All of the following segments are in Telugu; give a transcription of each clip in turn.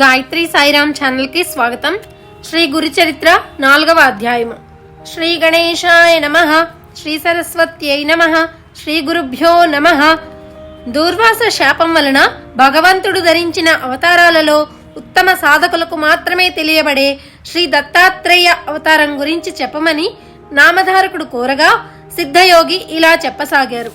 గాయత్రి సాయిరామ్ ఛానల్కి స్వాగతం. శ్రీ గురుచరిత్ర నాలుగవ అధ్యాయము. శ్రీ గణేశాయ నమ. శ్రీ సరస్వత్యై నమ. శ్రీ గురుభ్యో నమ. దూర్వాస శాపం వలన భగవంతుడు ధరించిన అవతారాలలో ఉత్తమ సాధకులకు మాత్రమే తెలియబడే శ్రీ దత్తాత్రేయ అవతారం గురించి చెప్పమని నామధారకుడు కోరగా సిద్ధయోగి ఇలా చెప్పసాగారు.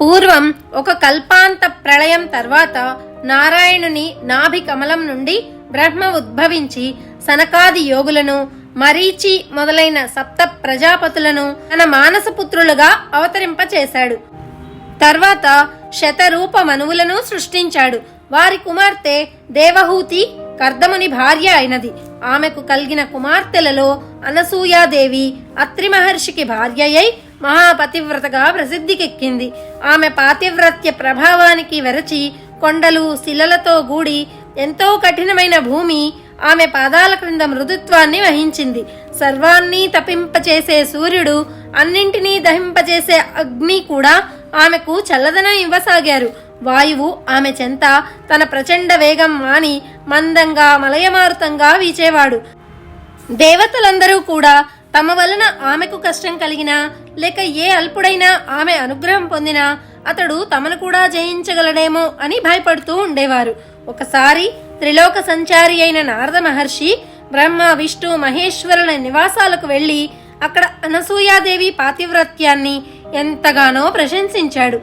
పూర్వం ఒక కల్పాంత ప్రళయం తర్వాత నారాయణుని నాభి కమలం నుండి బ్రహ్మ ఉద్భవించి సనకాది యోగులను మరీచి మొదలైన సప్త ప్రజాపతులను తన మానసపుత్రులుగా అవతరింపచేశాడు. తర్వాత శతరూప మనువులను సృష్టించాడు. వారి కుమార్తె దేవహూతి కర్దముని భార్య అయినది. ఆమెకు కలిగిన కుమార్తెలలో అనసూయాదేవి అత్రి మహర్షికి భార్య అయి మహాపతివ్రతగా ప్రసిద్ధికెక్కింది. ఆమె పాతివ్రత్య ప్రభావానికి వెరచి కొండలు శిలలతో గూడి ఎంతో కఠినమైన భూమి ఆమె పాదాల క్రింద మృదుత్వాన్ని వహించింది. సర్వాన్ని తపింపచేసే సూర్యుడు అన్నింటినీ దహింపచేసే అగ్ని కూడా ఆమెకు చల్లదనం ఇవ్వసాగారు. వాయువు ఆమె చెంత తన ప్రచండ వేగం మాని మందంగా మలయమారుతంగా వీచేవాడు. దేవతలందరూ కూడా తమ వలన ఆమెకు కష్టం కలిగినా లేక ఏ అల్పుడైనా ఆమె అనుగ్రహం పొందినా అతడు తమను కూడా జయించగలడేమో అని భయపడుతూ ఉండేవారు. ఒకసారి త్రిలోక సంచారి అయిన నారద మహర్షి బ్రహ్మ విష్ణు మహేశ్వరుల నివాసాలకు వెళ్ళి అక్కడ అనసూయాదేవి పాతివ్రత్యాన్ని ఎంతగానో ప్రశంసించాడు.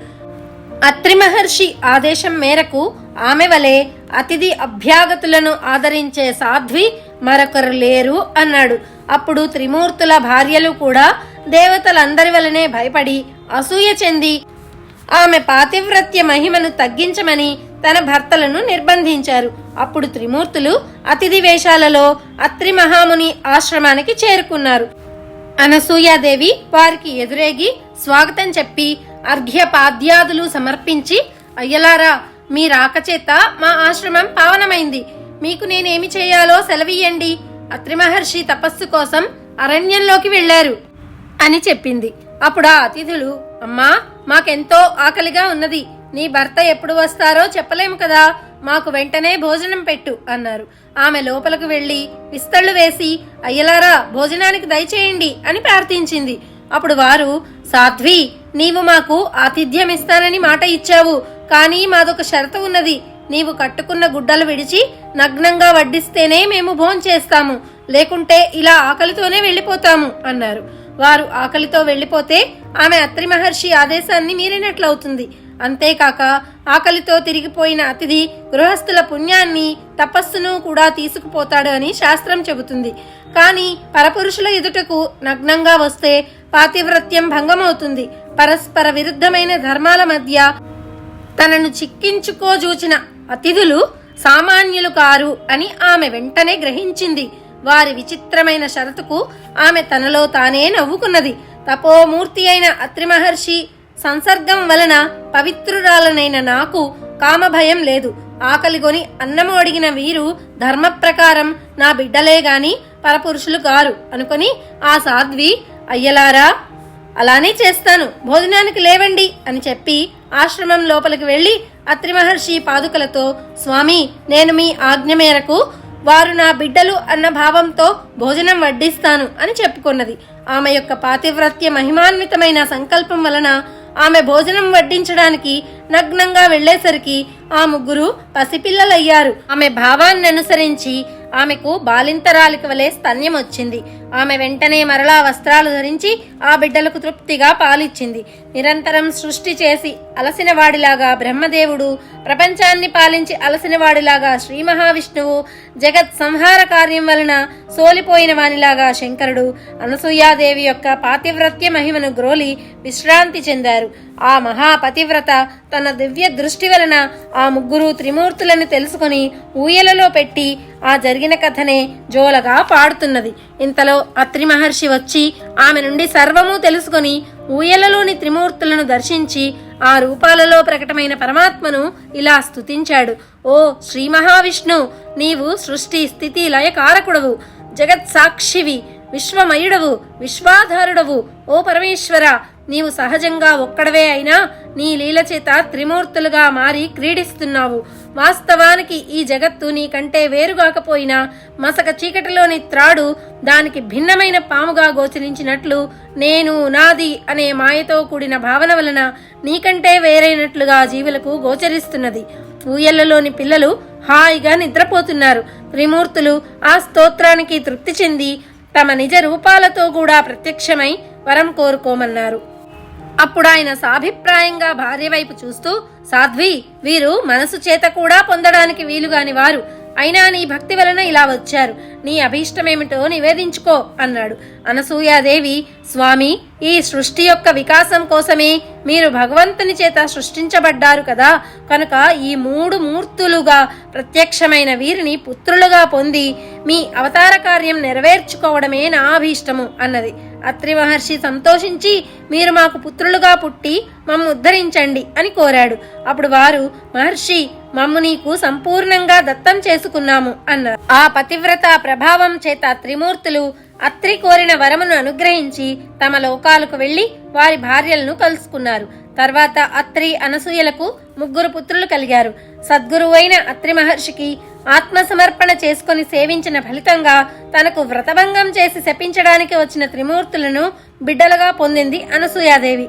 అత్రి మహర్షి ఆదేశం మేరకు ఆమె వలె అతిథి అభ్యాగతులను ఆదరించే సాధ్వి మరొకరు లేరు అన్నాడు. అప్పుడు త్రిమూర్తుల భార్యలు కూడా దేవతలందరి వలనే భయపడి అసూయ చెంది ఆమె పాతివ్రత్య మహిమను తగ్గించమని తన భర్తలను నిర్బంధించారు. అప్పుడు త్రిమూర్తులు అతిథి వేషాలలో అత్రి మహాముని ఆశ్రమానికి చేరుకున్నారు. అనసూయాదేవి వారికి ఎదురేగి స్వాగతం చెప్పి అర్ఘ్యపాద్యాదులు సమర్పించి అయ్యలారా మీ రాకచేత మా ఆశ్రమం పావనమైంది. మీకు నేనేమి చేయాలో సెలవియ్యండి అత్రి మహర్షి తపస్సు కోసం అరణ్యంలోకి వెళ్ళారు అని చెప్పింది. అప్పుడు ఆ అతిథులు అమ్మా మాకెంతో ఆకలిగా ఉన్నది. నీ భర్త ఎప్పుడు వస్తారో చెప్పలేము కదా. మాకు వెంటనే భోజనం పెట్టు అన్నారు. ఆమె లోపలకు వెళ్ళి విస్తళ్ళు వేసి అయ్యలారా భోజనానికి దయచేయండి అని ప్రార్థించింది. అప్పుడు వారు సాధ్వి నీవు మాకు ఆతిథ్యం ఇస్తానని మాట ఇచ్చావు. కానీ మాదొక షరతు ఉన్నది. నీవు కట్టుకున్న గుడ్డలు విడిచి నగ్నంగా వడ్డిస్తేనే మేము భోంచేస్తాము. లేకుంటే ఇలా ఆకలితోనే వెళ్ళిపోతాము అన్నారు. వారు ఆకలితో వెళ్ళిపోతే ఆమె అత్రి మహర్షి ఆదేశాన్ని మీరినట్లవుతుంది. అంతేకాక ఆకలితో తిరిగిపోయిన అతిథి గృహస్థుల పుణ్యాన్ని తపస్సును కూడా తీసుకుపోతాడు అని శాస్త్రం చెబుతుంది. కానీ పరపురుషుల ఎదుటకు నగ్నంగా వస్తే పాతివ్రత్యం భంగమవుతుంది. పరస్పర విరుద్ధమైన ధర్మాల మధ్య తనను చిక్కించుకోజూచిన అతిథులు సామాన్యులు కారు అని ఆమె వెంటనే గ్రహించింది. వారి విచిత్రమైన షరతుకు ఆమె తనలో తానే నవ్వుకున్నది. తపోమూర్తి అయిన అత్రి మహర్షి సంసర్గం వలన పవిత్రురాలనైన నాకు కామభయం లేదు. ఆకలిగొని అన్నము అడిగిన వీరు ధర్మ ప్రకారం నా బిడ్డలే గాని పరపురుషులు కారు అనుకొని ఆ సాధ్వి అయ్యలారా అలానే చేస్తాను. భోజనానికి లేవండి అని చెప్పి ఆశ్రమం లోపలికి వెళ్ళి అత్రి మహర్షి పాదుకలతో స్వామి నేను మీ ఆజ్ఞ మేరకు వారు నా బిడ్డలు అన్న భావంతో భోజనం వడ్డిస్తాను అని చెప్పుకున్నది. ఆమె యొక్క పాతివ్రత్య మహిమాన్వితమైన సంకల్పం వలన ఆమె భోజనం వడ్డించడానికి నగ్నంగా వెళ్ళేసరికి ఆ ముగ్గురు పసిపిల్లలయ్యారు. ఆమె భావాన్ని అనుసరించి ఆమెకు బాలింతరాలిక వలె స్తన్యం వచ్చింది. ఆమె వెంటనే మరలా వస్త్రాలు ధరించి ఆ బిడ్డలకు తృప్తిగా పాలిచ్చింది. నిరంతరం సృష్టి చేసి అలసినవాడిలాగా బ్రహ్మదేవుడు ప్రపంచాన్ని పాలించి అలసినవాడిలాగా శ్రీ మహావిష్ణువు జగత్ సంహార కార్యం వలన సోలిపోయిన వానిలాగా శంకరుడు అనసూయాదేవి యొక్క పాతివ్రత్య మహిమను గ్రోలి విశ్రాంతి చెందారు. ఆ మహాపతివ్రత తన దివ్య దృష్టి వలన ఆ ముగ్గురు త్రిమూర్తులను తెలుసుకొని ఊయలలో పెట్టి ఆ జరిగిన కథనే జోలగా పాడుతున్నది. ఇంతలో అత్రి మహర్షి వచ్చి ఆమె నుండి సర్వము తెలుసుకొని ఊయలలోని త్రిమూర్తులను దర్శించి ఆ రూపాలలో ప్రకటమైన పరమాత్మను ఇలా స్తుతించాడు. ఓ శ్రీ మహావిష్ణు నీవు సృష్టి స్థితి లయకారకుడవు. కారకుడవు జగత్ సాక్షివి విశ్వమయుడవు విశ్వాధారుడవు. ఓ పరమేశ్వర నీవు సహజంగా ఒక్కడవే అయినా నీ లీలచేత త్రిమూర్తులుగా మారి క్రీడిస్తున్నావు. వాస్తవానికి ఈ జగత్తు నీకంటే వేరుగాకపోయినా మసక చీకటిలోని త్రాడు దానికి భిన్నమైన పాముగా గోచరించినట్లు నేను నాది అనే మాయతో కూడిన భావన వలన నీకంటే వేరైనట్లుగా జీవులకు గోచరిస్తున్నది. ఊయలలోని పిల్లలు హాయిగా నిద్రపోతున్నారు. త్రిమూర్తులు ఆ స్తోత్రానికి తృప్తి చెంది తమ నిజ రూపాలతో కూడా ప్రత్యక్షమై వరం కోరుకోమన్నారు. అప్పుడు ఆయన సాభిప్రాయంగా భార్య వైపు చూస్తూ సాధ్వి వీరు మనసు చేత కూడా పొందడానికి వీలుగాని వారు. అయినా నీ భక్తి వలన ఇలా వచ్చారు. నీ అభీష్టమేమిటో నివేదించుకో అన్నాడు. అనసూయాదేవి స్వామి ఈ సృష్టి యొక్క వికాసం కోసమే మీరు భగవంతుని చేత సృష్టించబడ్డారు కదా. కనుక ఈ మూడు మూర్తులుగా ప్రత్యక్షమైన వీరిని పుత్రులుగా పొంది మీ అవతార కార్యం నెరవేర్చుకోవడమే నా అభీష్టము అన్నది. అత్రి మహర్షి సంతోషించి మీరు మాకు పుత్రులుగా పుట్టి మమ్ము ఉద్ధరించండి అని కోరాడు. అప్పుడు వారు మహర్షి మమ్ము నీకు సంపూర్ణంగా దత్తం చేసుకున్నాము అన్నారు. ఆ పతివ్రత ప్రభావం చేత త్రిమూర్తులు అత్రి కోరిన వరమును అనుగ్రహించి తమ లోకాలకు వెళ్ళి వారి భార్యలను కలుసుకున్నారు. తర్వాత అత్రి అనసూయలకు ముగ్గురు పుత్రులు కలిగారు. సద్గురువైన అత్రి మహర్షికి ఆత్మసమర్పణ చేసుకొని సేవించిన ఫలితంగా తనకు వ్రతభంగం చేసి శపించడానికి వచ్చిన త్రిమూర్తులను బిడ్డలుగా పొందింది అనసూయాదేవి.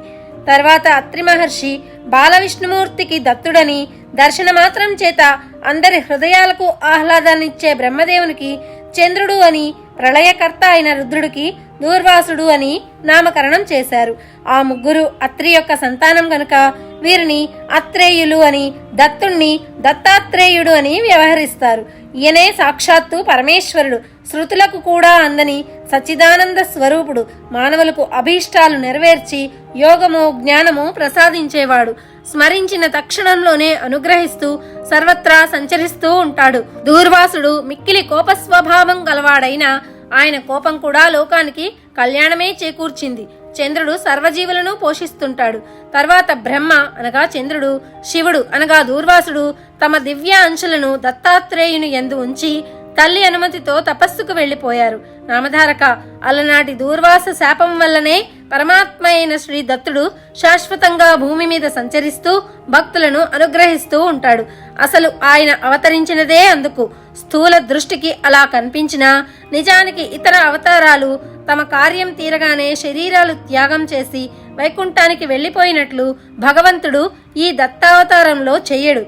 తర్వాత అత్రి మహర్షి బాలవిష్ణుమూర్తికి దత్తుడని దర్శనమాత్రం చేత అందరి హృదయాలకు ఆహ్లాదాన్నిచ్చే బ్రహ్మదేవునికి చంద్రుడు అని ప్రళయకర్త అయిన రుద్రుడికి దూర్వాసుడు అని నామకరణం చేశారు. ఆ ముగ్గురు అత్రి యొక్క సంతానం గనుక వీరిని అత్రేయులు అని దత్తుణ్ణి దత్తాత్రేయుడు అని వ్యవహరిస్తారు. ఈయనే సాక్షాత్తు పరమేశ్వరుడు. శృతులకు కూడా అందని సచ్చిదానంద స్వరూపుడు మానవులకు అభీష్టాలు నెరవేర్చి యోగము జ్ఞానము ప్రసాదించేవాడు. స్మరించిన తక్షణంలోనే అనుగ్రహిస్తూ సర్వత్రా సంచరిస్తూ ఉంటాడు. దూర్వాసుడు మిక్కిలి కోపస్వభావం గలవాడైన ఆయన కోపం కూడా లోకానికి కళ్యాణమే చేకూర్చింది. చంద్రుడు సర్వజీవులను పోషిస్తుంటాడు. తర్వాత బ్రహ్మ అనగా చంద్రుడు శివుడు అనగా దూర్వాసుడు తమ దివ్య అంశులను దత్తాత్రేయుని ఎందు ఉంచి తల్లి అనుమతితో తపస్సుకు వెళ్ళిపోయారు నామధారక అలనాటి దూర్వాస శాపం వల్లనే పరమాత్మ అయిన శ్రీ దత్తుడు శాశ్వతంగా భూమి మీద సంచరిస్తూ భక్తులను అనుగ్రహిస్తూ ఉంటాడు. అసలు ఆయన అవతరించినదే అందుకు. స్థూల దృష్టికి అలా కనిపించినా నిజానికి ఇతర అవతారాలు తమ కార్యం తీరగానే శరీరాలు త్యాగం చేసి వైకుంఠానికి వెళ్ళిపోయినట్లు భగవంతుడు ఈ దత్తావతారంలో చెయ్యడు.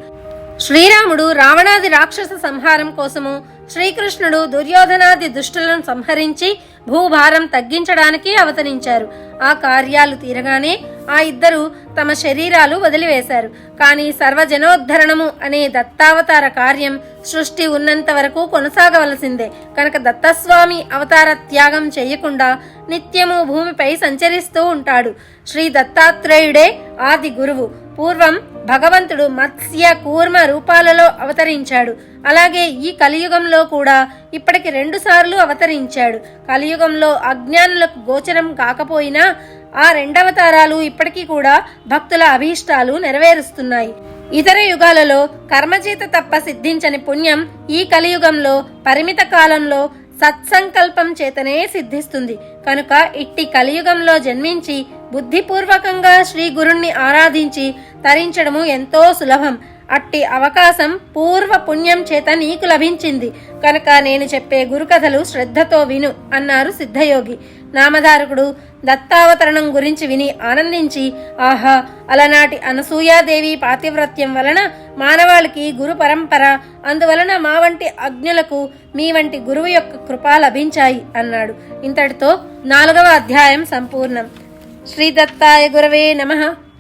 శ్రీరాముడు రావణాది రాక్షస సంహారం కోసము శ్రీకృష్ణుడు దుర్యోధనాది దుష్టులను సంహరించి భూభారం తగ్గించడానికి అవతరించారు. ఆ కార్యాలు తీరగానే ఆ ఇద్దరు తమ శరీరాలు వదిలివేశారు. కానీ సర్వజనోద్ధరణము అనే దత్తావతార కార్యం సృష్టి ఉన్నంత వరకు కొనసాగవలసిందే. కనుక దత్తస్వామి అవతార త్యాగం చేయకుండా నిత్యము భూమిపై సంచరిస్తూ ఉంటాడు. శ్రీ దత్తాత్రేయుడే ఆది గురువు. పూర్వం భగవంతుడు మత్స్య కూర్మ రూపాలలో అవతరించాడు. అలాగే ఈ కలియుగంలో కూడా ఇప్పటికి రెండు సార్లు అవతరించాడు. కలియుగంలో అజ్ఞానులకు గోచరం కాకపోయినా ఆ రెండవతారాలు ఇప్పటికీ కూడా భక్తుల అభీష్టాలు నెరవేరుస్తున్నాయి. ఇతర యుగాలలో కర్మచేత తప్ప సిద్ధించని పుణ్యం ఈ కలియుగంలో పరిమిత కాలంలో సత్సంకల్పం చేతనే సిద్ధిస్తుంది. కనుక ఇట్టి కలియుగంలో జన్మించి బుద్ధిపూర్వకంగా శ్రీ గురుణ్ణి ఆరాధించి తరించడము ఎంతో సులభం. అట్టి అవకాశం పూర్వ పుణ్యం చేత నీకు లభించింది. కనుక నేను చెప్పే గురుకథలు శ్రద్ధతో విను అన్నారు సిద్ధయోగి. నామధారకుడు దత్తావతరణం గురించి విని ఆనందించి ఆహా అలనాటి అనసూయాదేవి పాతివ్రత్యం వలన మానవాళికి గురు పరంపర అందువలన మా వంటి అజ్ఞులకు మీ వంటి గురువు యొక్క కృప లభించాయి అన్నాడు. ఇంతటితో నాలుగవ అధ్యాయం సంపూర్ణం. శ్రీ దత్తాయ గురవే నమ.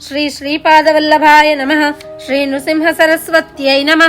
శ్రీ శ్రీపాదవల్లభాయ నమ. శ్రీ నృసింహ సరస్వత్యై నమ.